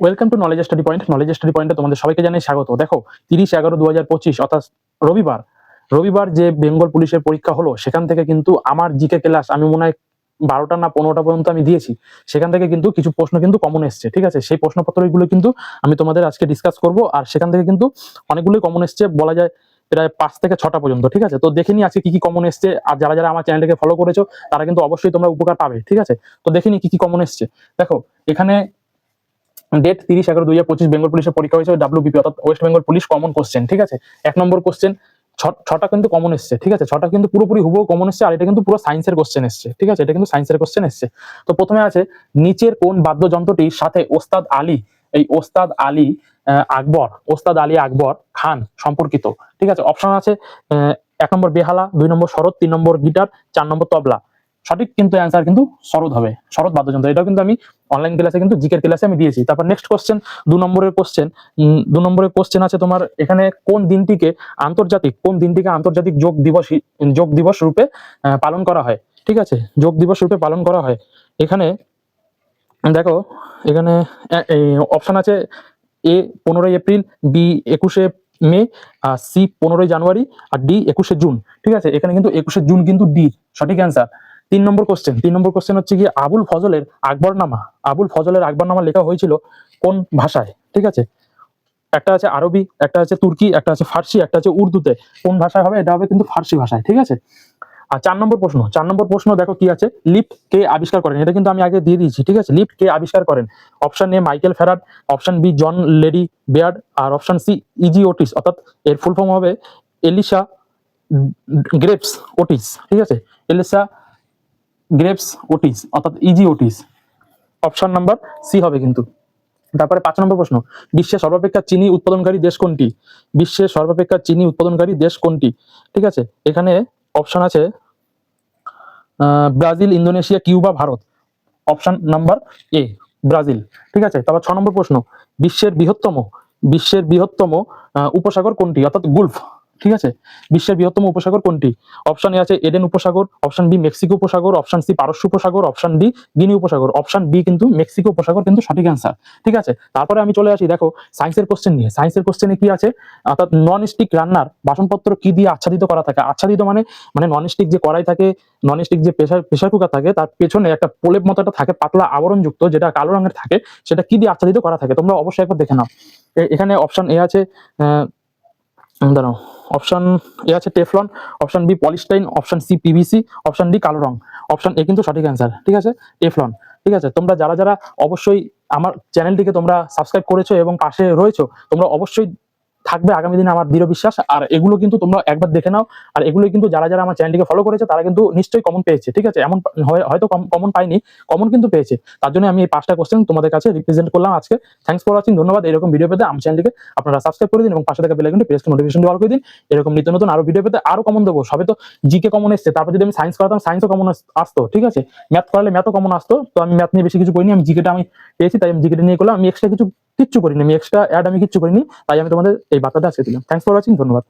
Welcome to knowledge study point knowledge study পয়েন্টে তোমাদের সবাইকে জানাই স্বাগত। দেখো, তিরিশ এগারো দু হাজার পঁচিশ, অর্থাৎ রবিবার। রবিবার যে বেঙ্গল পুলিশের পরীক্ষা হলো, সেখান থেকে কিন্তু আমার জিকে ক্লাস, আমি মনে হয় বারোটা না পনেরোটা পর্যন্ত আমি দিয়েছি, সেখান থেকে কিন্তু কিছু প্রশ্ন কিন্তু কমন এসছে, ঠিক আছে? সেই প্রশ্নপত্রগুলো কিন্তু আমি তোমাদের আজকে ডিসকাস করব, আর সেখান থেকে কিন্তু অনেকগুলোই কমন এসছে, বলা যায় প্রায় পাঁচ থেকে ছটা পর্যন্ত, ঠিক আছে? তো দেখে নি আজকে কি কি কমন এসছে, আর যারা যারা আমার চ্যানেলটাকে ফলো করেছ, তারা কিন্তু অবশ্যই তোমরা উপকার পাবে, ঠিক আছে? তো দেখে নি কি কি কমন এসছে। দেখো, এখানে ডেট তিরিশ এগারো দুই হাজার পঁচিশ বেঙ্গল পুলিশের পরীক্ষা হয়েছে ডাব্লিউবিপি অর্থাৎ West Bengal police common question ঠিক আছে? এক নম্বর কোশ্চেন ছটা কিন্তু কমন এসছে, ঠিক আছে? ছটা কিন্তু পুরোপুরি হুবহু কমন এসছে, আর এটা কিন্তু পুরো সায়েন্সের কোশ্চেন এসছে, ঠিক আছে? এটা কিন্তু সায়েন্সের কোশ্চেন এসছে। তো প্রথমে আছে, নিচের কোন বাদ্যযন্ত্রটির সাথে ওস্তাদ আলী, এই ওস্তাদ আলী আকবর, ওস্তাদ আলী আকবর খান সম্পর্কিত, ঠিক আছে? অপশন আছে এক নম্বর বেহালা, দুই নম্বর শরৎ, তিন নম্বর গিটার, চার নম্বর তবলা। সঠিক কিন্তু অ্যান্সার কিন্তু শরৎ হবে, শরৎ বাদ্যযন্ত্র। এটাও কিন্তু আমি অনলাইন ক্লাসে কিন্তু জিকের ক্লাসে আমি দিয়েছি। তারপর নেক্সট কোশ্চেন দু নম্বরের কোশ্চেন দু নম্বরের কোশ্চেন আছে তোমার, এখানে কোন দিনটিকে আন্তর্জাতিক, কোন দিনটিকে আন্তর্জাতিক যোগ দিবস যোগ দিবস রূপে পালন করা হয়? ঠিক আছে? যোগ দিবস রূপে পালন করা হয়। এখানে, দেখো, এখানে অপশন আছে এ পনেরোই এপ্রিল বি একুশে মে, আর সি পনেরোই জানুয়ারি, আর ডি একুশে জুন। ঠিক আছে? এখানে কিন্তু একুশে জুন কিন্তু ডি সঠিক অ্যান্সার তিন নম্বর কোশ্চেন তিন নম্বর কোশ্চেন হচ্ছে কি আবুল ফজলের আকবরনামা। আবুল ফজলের আকবরনামা লেখা হয়েছিল কোন ভাষায়? ঠিক আছে? একটা আছে আরবি, একটা আছে তুর্কি, একটা আছে ফার্সি, একটা আছে উর্দুতে। কোন ভাষায় হবে? এটা হবে কিন্তু ফার্সি ভাষায়, ঠিক আছে? আর চার নম্বর প্রশ্ন, চার নম্বর প্রশ্ন দেখো কি আছে? লিফট কে আবিষ্কার করেন? এটা কিন্তু আমি আগে দিয়ে দিয়েছি, ঠিক আছে? লিফট কে আবিষ্কার করেন? Option A Michael Faraday option B John Logie Baird, R option C E G Otis, অর্থাৎ এর ফুল ফর্ম হবে এলিসা গ্রেপস ওটিস, ঠিক আছে? এলিসা গ্রেপস ওটিস, অর্থাৎ E G Otis. Option number C হবে কিন্তু। তারপরে পাঁচ নম্বর প্রশ্ন, বিশ্বের সর্বাপেক্ষা চিনি উৎপাদনকারী দেশ কোনটি? বিশ্বের সর্বাপেক্ষা চিনি উৎপাদনকারী দেশ কোনটি? ঠিক আছে? এখানে অপশন আছে Brazil, Indonesia, Cuba, Bharat. Option number A Brazil. ঠিক আছে? তারপর ছ নম্বর প্রশ্ন, বিশ্বের বৃহত্তম বিশ্বের বৃহত্তম উপসাগর কোনটি? অর্থাৎ গুলফ। ঠিক আছে? বিশ্বের বৃহত্তম উপসাগর কোনটি? অপশন এ আছে এডেন উপসাগর, অপশন বি মেক্সিকো উপসাগর, অপশন সি পারস্য উপসাগর, অপশন ডি গিনি উপসাগর, অপশন বি কিন্তু মেক্সিকো উপসাগর কিন্তু সঠিক অ্যান্সার ঠিক আছে? তারপরে আমি চলে আসি, দেখো সায়েন্সের কোশ্চেন নিয়ে। সায়েন্সের কোশ্চেনে কি আছে? অর্থাৎ নন স্টিক রান্নার বাসনপত্র কি দিয়ে আচ্ছাদিত করা থাকে? আচ্ছাদিত মানে মানে নন স্টিক যে কড়াই থাকে নন স্টিক যে প্রেসার প্রেসার কুকার থাকে, তার পেছনে একটা প্রলেপ মতো একটা থাকে, পাতলা আবরণযুক্ত যেটা কালো রঙের থাকে, সেটা কি দিয়ে আচ্ছাদিত করা থাকে? তোমরা অবশ্যই একবার দেখে নাও। এখানে অপশন এ আছে দাঁড়াও। অপশন এ আছে Teflon option B polystyrene option C PVC option D কালো রং অপশন এ কিন্তু সঠিক অ্যান্সার ঠিক আছে? টেফলন ঠিক আছে? তোমরা যারা যারা অবশ্যই আমার চ্যানেলটিকে তোমরা সাবস্ক্রাইব করেছ এবং পাশে রয়েছো, তোমরা অবশ্যই থাকবে আগামী দিনে আমার দৃঢ় বিশ্বাস। আর এগুলো কিন্তু তোমরা একবার দেখে নাও। আর এগুলো কিন্তু যারা যারা আমার চ্যানেলটিকে ফলো করেছে, তারা কিন্তু নিশ্চয়ই কমন পেয়েছে, ঠিক আছে? এমন হয়তো কমন পাইনি কমন কিন্তু পেয়েছে। তার জন্য আমি এই পাঁচটা কোশ্চেন তোমাদের কাছে রিপ্রেজেন্ট করলাম আজকে। থ্যাংকস ফর ওয়াচিং ধন্যবাদ। এরকম ভিডিও পেতে আমার চ্যানেলটিকে আপনারা সাবস্ক্রাইব করে দিন এবং পাশে থাকা বেল আইকনটি প্রেস নোটিফিকেশন অল করে দিন। এরকম নিত্য নতুন আরও ভিডিও পেতে আরও কমন দেবো। সবে তো জিকে কমন এসছে। তারপর যদি আমি সায়েন্স করাতাম সায়েন্সও কমন আসতো, ঠিক আছে? ম্যাথ করালে ম্যাথও কমন আসতো। তো আমি ম্যাথ নিয়ে বেশি কিছু করিনি, আমি জিকেটা আমি পেয়েছি, তাই আমি জিকেটা নিয়ে করলাম। আমি এক্সট্রা কিছু কিচ্ছু করিনি, আমি এক্সট্রা অ্যাড আমি কিচ্ছু করিনি, তাই আমি তোমাদের এই বার্তাটা আজকে দিলাম। থ্যাংকস ফর ওয়াচিং ধন্যবাদ।